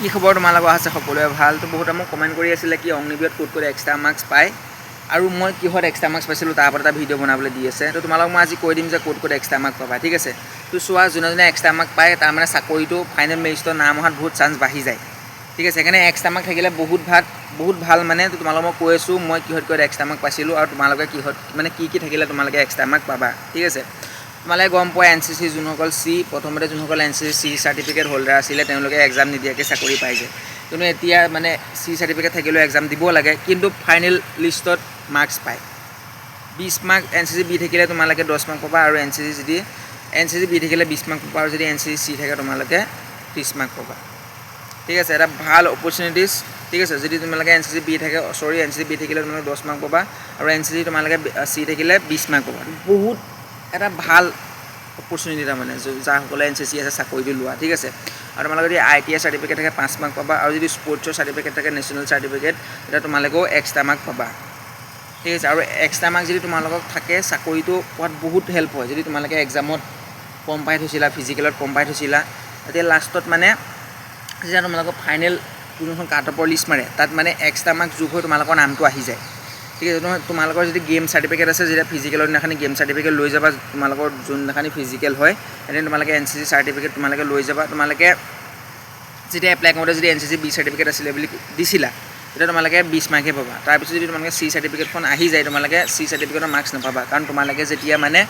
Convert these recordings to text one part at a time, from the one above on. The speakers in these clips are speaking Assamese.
কি খবৰ তোমালোকৰ আছে সকলোৱে ভালো, তো বহুতে মোক কমেণ্ট কৰি আছিলে কি অগ্নিবীৰত ক'ত ক'ত এক্সট্ৰা মাৰ্কছ পায়। আৰু মই কিহত এক্সট্ৰা মাৰ্কছ পাইছিলোঁ তাৰ ওপৰত এটা ভিডিঅ' বনাবলৈ দি আছে। তো তোমালোকক মই আজি কৈ দিম যে ক'ত ক'ত এক্সট্ৰা মাৰ্ক পাবা, ঠিক আছে? তো চোৱা, যোনে যোনে এক্সট্ৰা মাৰ্ক পায়, তাৰ মানে চাকৰিটো ফাইনেল মেৰিষ্টৰ নাম অহাত বহুত চান্স বাঢ়ি যায়। ঠিক আছে, সেইকাৰণে এক্সট্ৰা মাৰ্ক থাকিলে বহুত ভালো বহুত ভালো মানে তো তোমালোকক মই কৈ আছোঁ, মই কিহত কিহত এক্সট্ৰা মাৰ্ক পাইছিলোঁ আৰু তোমালোকে কিহত মানে কি কি থাকিলে তোমালোকে এক্সট্ৰা মাৰ্ক পাবা, ঠিক আছে? তোমালোকে গম পোৱা এন চি চি যোনসকল চি প্ৰথমতে যোনসকল N C C C certificate holder আছিলে তেওঁলোকে এক্সাম নিদিয়াকৈ চাকৰি পাই যায় কিন্তু এতিয়া মানে চি চাৰ্টিফিকেট থাকিলেও এক্সাম দিব লাগে কিন্তু ফাইনেল লিষ্টত মাৰ্কছ পায় বিছ mark N C C B থাকিলে তোমালোকে দহ মাৰ্ক পাবা আৰু এন চি চি যদি এন চি চি বি থাকিলে বিছ মাৰ্ক পাবা আৰু যদি এন চি চি চি থাকে তোমালোকে ত্ৰিছ মাৰ্ক পাবা ঠিক আছে এটা ভাল অপৰচুনিটিছ ঠিক আছে যদি তোমালোকে এন চি চি বি থাকে চৰি এন চি চি বি থাকিলে তোমালোকে দহ মাৰ্ক পাবা আৰু এন চি চি তোমালোকে চি থাকিলে বিছ মাৰ্ক পাবা বহুত এটা ভাল অপৰচুনিটি তাৰমানে য- যাৰসকলে এন চি চি আছে চাকৰিটো লোৱা ঠিক আছে? আৰু তোমালোকে যদি আই টি আই চাৰ্টিফিকেট থাকে পাঁচ মাৰ্ক পাবা আৰু যদি স্পৰ্টছৰ চাৰ্টিফিকেট থাকে নেশ্যনেল চাৰ্টিফিকেট তেতিয়া তোমালোকেও এক্সট্ৰা মাৰ্ক পাবা। ঠিক আছে? আৰু এক্সট্ৰা মাৰ্ক যদি তোমালোকক থাকে চাকৰিটো পোৱাত বহুত হেল্প হয়। যদি তোমালোকে এক্সামত কম পাই থৈছিলা ফিজিকেলত কম পাই থৈছিলা তেতিয়া লাষ্টত মানে যেতিয়া তোমালোকৰ ফাইনেল যোনখন কাট অফৰ লিষ্ট মাৰে তাত মানে এক্সট্ৰা মাৰ্ক যোগ হৈ তোমালোকৰ নামটো আহি যায়। ঠিক আছে তোমাৰ- তোমালোকৰ যদি গেম চাৰ্টিফিকেট আছে যেতিয়া ফিজিকেলৰ দিনাখনি গেম চাৰ্টিফিকেট লৈ যাবা তোমালোকৰ যোনদিনাখনি ফিজিকেল হয় এদিন তোমালোকে এন চি চি চাৰ্টিফিকেট তোমালোকে লৈ যাবা তোমালোকে যেতিয়া এপ্লাই কৰোঁতে যদি N C C B certificate আছিলে বুলি দিছিলা তেতিয়া তোমালোকে বিছ মাৰ্কহে পাবা। তাৰপিছত যদি তোমালোকে চি চাৰ্টিফিকেটখন আহি যায় তোমালোকে চি চাৰ্টিফিকেটৰ মাৰ্কছ নাপাবা। কাৰণ তোমালোকে যেতিয়া মানে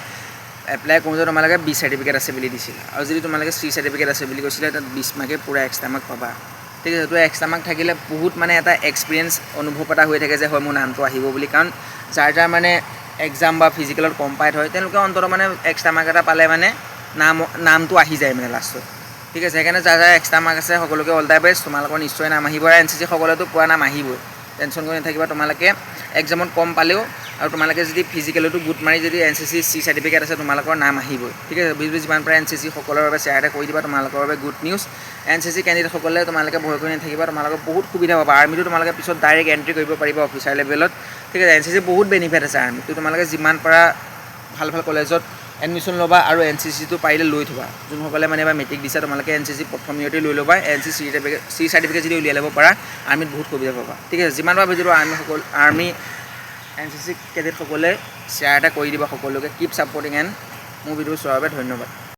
এপ্লাই কৰোঁতে তোমালোকে বি চাৰ্টিফিকেট আছে বুলি দিছিলা। আৰু যদি তোমালোকে চি চাৰ্টিফিকেট আছে বুলি কৈছিলে তাত বিছ মাৰ্কে পূৰা এক্সট্ৰা মাৰ্ক পাবা। ঠিক আছে সেইটো এক্সট্ৰা মাৰ্ক থাকিলে বহুত মানে এটা এক্সপিৰিয়েঞ্চ অনুভৱ এটা হৈ থাকে যে হয় মোৰ নামটো আহিব বুলি। কাৰণ যাৰ যাৰ মানে এক্সাম বা ফিজিকেলত কম পাই থয় তেওঁলোকে অন্ততঃ মানে এক্সট্ৰা মাৰ্ক এটা পালে মানে নাম নামটো আহি যায় মানে লাষ্টত ঠিক আছে সেইকাৰণে যাৰ যাৰ এক্সট্ৰা মাৰ্ক আছে সকলোকে অল দ্য বেষ্ট তোমালোকৰ নিশ্চয় নাম আহিব আৰু এন চি চি সকলোতো পোৱা নাম আহিবই। টেনশ্যন কৰি নাথাকিবা তোমালোকে এক্সামত কম পালেও আৰু তোমালোকে যদি ফিজিকেলতো গোট মাৰি যদি N C C C certificate আছে, তোমালোকৰ নাম আহিবই। ঠিক আছে? ভিডিঅ'টো যিমান পাৰে এন চি চি সকলৰ বাবে শ্বেয়াৰ এটা কৰি দিবা, তোমালোকৰ বাবে good news N C C কেণ্ডিডেটসকলে তোমালোকে ভয় কৰি নাথাকিবা, তোমালোকৰ বহুত সুবিধা পাবা। আৰ্মিটো তোমালোকে পিছত ডাইৰেক্ট এণ্ট্ৰি কৰিব পাৰিবা অফিচাৰ লেভেলত ঠিক আছে? এন চি চি বহুত বেনিফিট আছে আৰ্মিটো তোমালোকে যিমান পাৰা ভালো ভালো কলেজত এডমিশ্যন ল'বা আৰু এন চি চিটো পাৰিলে লৈ থ'বা। যোনসকলে মানে এবাৰ মেট্ৰিক দিছে তোমালোকে এন চি চি প্ৰথম ইয়েৰতে লৈ ল'বা। N C C certificate C certificate যদি উলিয়াই ল'ব পাৰা আৰ্মিত বহুত সুবিধা পাবা। ঠিক আছে যিমান পাৰা ভিডিঅ'টো আৰ্মি সকল আৰ্মি এন চি চি কেডেটসকলে শ্বেয়াৰ এটা কৰি দিবা সকলোকে। কিপ ছাপৰ্টিং এণ্ড মোৰ ভিডিঅ' চোৱাৰ বাবে ধন্যবাদ।